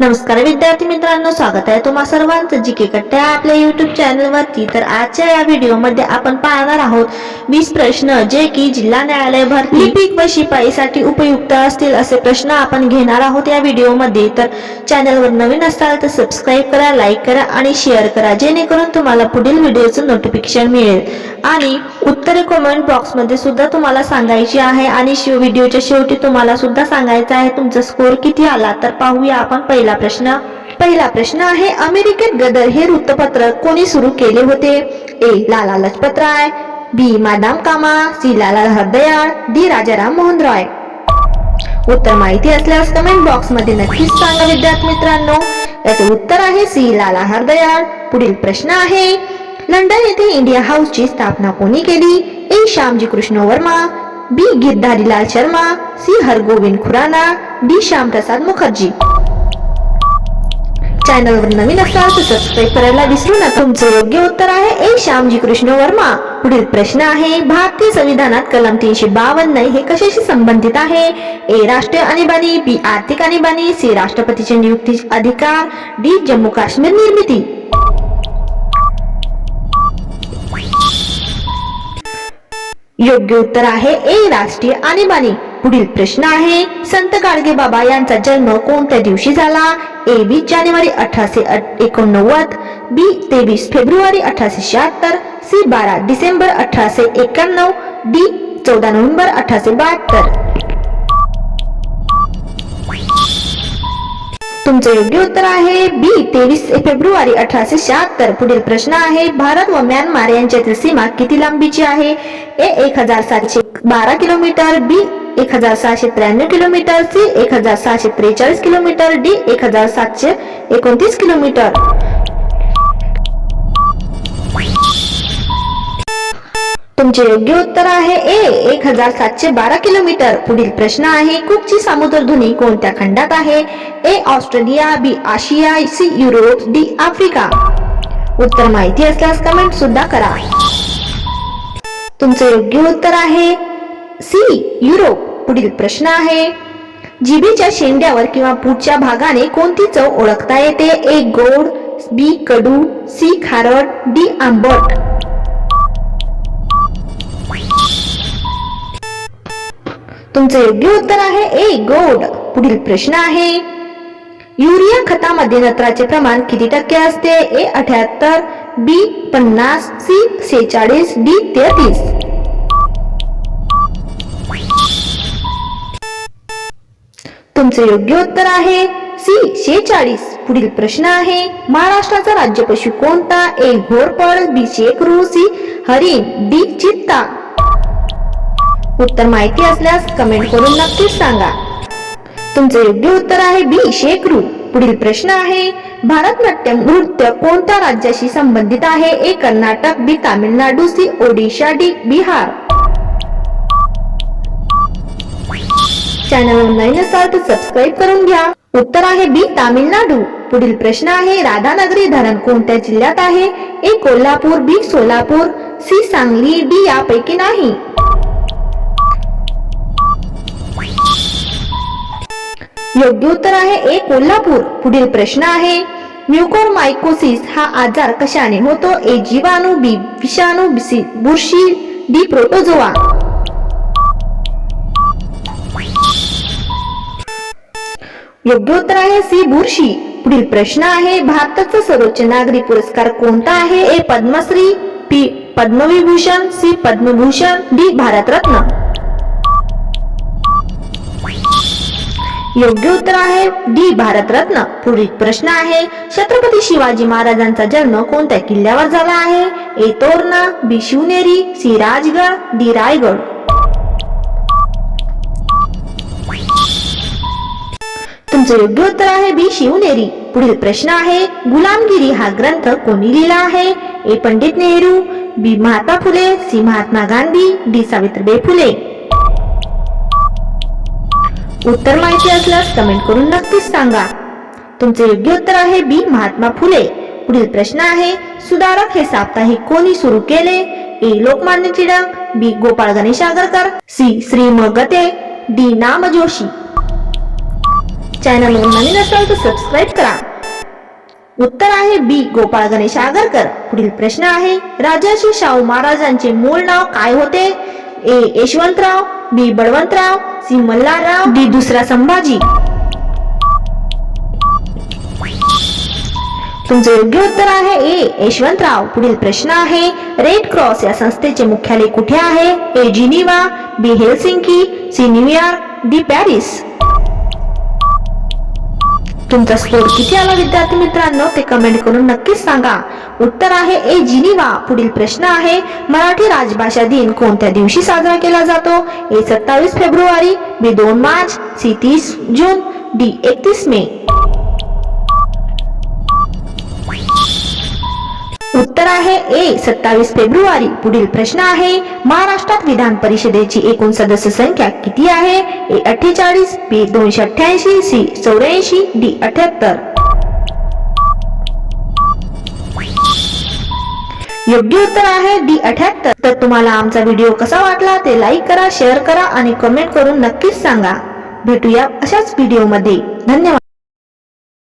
नमस्कार विद्यार्थी मित्रांनो स्वागत आहे तुम्हा सर्वांचं. जी के कट्ट्या आपल्या युट्यूब चॅनल वरती. तर आजच्या या व्हिडिओमध्ये आपण पाहणार आहोत वीस प्रश्न जे की जिल्हा न्यायालय भरती लिपिक व शिपाईसाठी उपयुक्त असतील असे प्रश्न आपण घेणार आहोत या व्हिडिओमध्ये तर चॅनलवर नवीन असाल तर सबस्क्राईब करा लाईक करा आणि शेअर करा जेणेकरून तुम्हाला पुढील व्हिडिओचं नोटिफिकेशन मिळेल. आणि उत्तरे कमेंट बॉक्समध्ये सुद्धा तुम्हाला सांगायची आहे आणि शिव व्हिडिओच्या शेवटी तुम्हाला सुद्धा सांगायचं आहे. तुमचा स्कोर किती आला? तर पाहूया आपण पहिला प्रश्न. पहिला प्रश्न आहे अमेरिकेत गदर हे वृत्तपत्र कोणी सुरू केले होते? A. Lala Lajpat Rai B. Madame Cama C. Lala Hardayal D. Rajaram Mohan Roy उत्तर माहिती असल्यास कमेंट बॉक्समध्ये नक्कीच सांगा विद्यार्थी मित्रांनो. याचे उत्तर आहे सी. लाला हरदयाळ. पुढील प्रश्न आहे लंडन येथे इंडिया हाऊसची स्थापना कोणी केली? A. Shyamji Krishna Varma, B. Girdharilal Sharma, C. Hargobind Khurana, D. Shyama Prasad Mukherjee. चॅनलवर नवीन असाल तर सबस्क्राईब करायला विसरू नका. तुमचं योग्य उत्तर आहे ए. श्यामजी कृष्ण वर्मा. पुढील प्रश्न आहे, भारतीय संविधानात कलम तीनशे बावन्न हे कशाशी संबंधित आहे? ए. राष्ट्रीय आणीबाणी, बी. आर्थिक आणीबाणी, सी. राष्ट्रपतीचे नियुक्ती अधिकार, डी. जम्मू काश्मीर निर्मिती. योग्य उत्तर आहे ए राष्ट्रीय आणीबाणी. पुढील प्रश्न आहे संत गाडगे बाबा यांचा जन्म कोणत्या दिवशी झाला? ए वीस जानेवारी अठराशे एकोणनव्वद बी तेवीस फेब्रुवारी अठराशे शहात्तर सी बारा डिसेंबर अठराशे एक्क्याण्णव डी चौदा नोव्हेंबर अठराशे बहात्तर. तुमचे योग्य उत्तर आहे. बी तेवीस फेब्रुवारी अठराशे शहात्तर. पुढील प्रश्न आहे भारत व म्यानमार यांच्यातील सीमा किती लांबीची आहे? ए एक हजार सातशे बारा किलोमीटर बी एक हजार सहाशे त्र्याण्णव किलोमीटर सी एक हजार सहाशे त्रेचाळीस किलोमीटर डी एक हजार सातशे एकोणतीस किलोमीटर. तुमचे योग्य उत्तर आहे ए एक हजार सातशे बारा किलोमीटर. पुढील प्रश्न आहे कुकची समुद्रधुनी कोणत्या खंडात आहे? A Australia B Asia C Europe D Africa. उत्तर माहिती असल्यास कमेंट सुद्धा करा. तुमचे योग्य उत्तर आहे सी युरोप. पुढील प्रश्न आहे जिभेच्या शेंड्यावर किंवा पुढच्या भागाने कोणती चव ओळखता येते? ए गोड बी कडू सी खारट डी आंबट. तुमचं योग्य उत्तर आहे ए गोड पुढील प्रश्न आहे युरिया खतामध्ये नत्राचे प्रमाण किती टक्के असते? ए अठ्याहत्तर बी पन्नास सी सेहेचाळीस डी तेहतीस. तुमचे योग्य उत्तर आहे सी शेचाळीस पुढील प्रश्न आहे महाराष्ट्राचा राज्य पशु कोणता? ए घोरपड बी शेकरू सी हरिण डी चित्ता. उत्तर माहिती असल्यास कमेंट करून नक्कीच सांगा. तुमचे योग्य उत्तर आहे बी शेकरू पुढील प्रश्न आहे भारतनाट्यम नृत्य कोणत्या राज्याशी संबंधित आहे? A Karnataka B Tamil Nadu C Odisha D Bihar. Channel नवीन असाल तर सबस्क्राईब करून घ्या. उत्तर आहे बी तामिळनाडू. पुढील प्रश्न आहे राधानगरी धरण कोणत्या जिल्ह्यात आहे? A Kolhapur B Solapur C Sangli D यापैकी नाही. योग्य उत्तर आहे ए कोल्हापूर. पुढील प्रश्न आहे म्युकोरमायकोसिस हा आजार कशाने होतो? ए जीवाणू बी विषाणू सी बुरशी डी प्रोटोझोआ. योग्य उत्तर आहे सी बुरशी. पुढील प्रश्न आहे भारताचा सर्वोच्च नागरी पुरस्कार कोणता आहे? A Padmashri P Padma Vibhushan C Padma Bhushan D Bharat Ratna. योग्य उत्तर आहे. डी भारतरत्न. पुढील प्रश्न आहे. छत्रपती शिवाजी महाराजांचा जन्म कोणत्या किल्ल्यावर झाला आहे? A Torna. B Shivneri. C Rajgad. D Raigad. तुमचं योग्य उत्तर आहे बी शिवनेरी. पुढील प्रश्न आहे. गुलामगिरी हा ग्रंथ कोणी लिहिला आहे? A Pandit Nehru. B Mahatma Phule. C Mahatma Gandhi. D Savitribai Phule. उत्तर माहिती असल्यास कमेंट करून नक्कीच सांगा. तुमचे योग्य उत्तर आहे बी महात्मा फुले. पुढील प्रश्न आहे सुधारक हे साप्ताहिक कोणी सुरू केले? A Lokmanya Tilak. B Gopal Ganesh Agarkar. C Shri मगते D नाम जोशी चॅनलवर नवीन असाल तर सबस्क्राईब करा. उत्तर आहे बी गोपाळ गणेश आगरकर. पुढील प्रश्न आहे राजर्षी शाहू महाराजांचे मूळ नाव काय होते? A Yashwantrao. B Balwantrao C Malharrao D दुसरा संभाजी. तुमचे योग्य उत्तर आहे ए यशवंतराव. पुढील प्रश्न आहे रेड क्रॉस या संस्थेचे मुख्यालय कुठे आहे? A Geneva B Helsinki C New York D Paris. तुमचा स्कोर किती आला विद्यार्थी मित्रांनो ते कमेंट करून नक्कीच सांगा. उत्तर आहे ए जिनिवा. पुढील प्रश्न आहे मराठी राजभाषा दिन कोणत्या दिवशी साजरा केला जातो? ए सत्तावीस फेब्रुवारी बी दोन मार्च सी तीस जून डी एकतीस मे. उत्तर आहे ए सत्तावीस फेब्रुवारी. पुढील प्रश्न आहे महाराष्ट्रात विधान परिषदेची एकूण सदस्य संख्या किती आहे? ए अठ्ठेचाळीस बी दोनशे अठ्ठ्याऐंशी सी चौऱ्याऐंशी डी अठ्याहत्तर. योग्य उत्तर आहे डी अठ्याहत्तर. तर तुम्हाला आमचा व्हिडिओ कसा वाटला ते लाईक करा शेअर करा आणि कमेंट करून नक्कीच सांगा. भेटूया अशाच व्हिडिओमध्ये. धन्यवाद.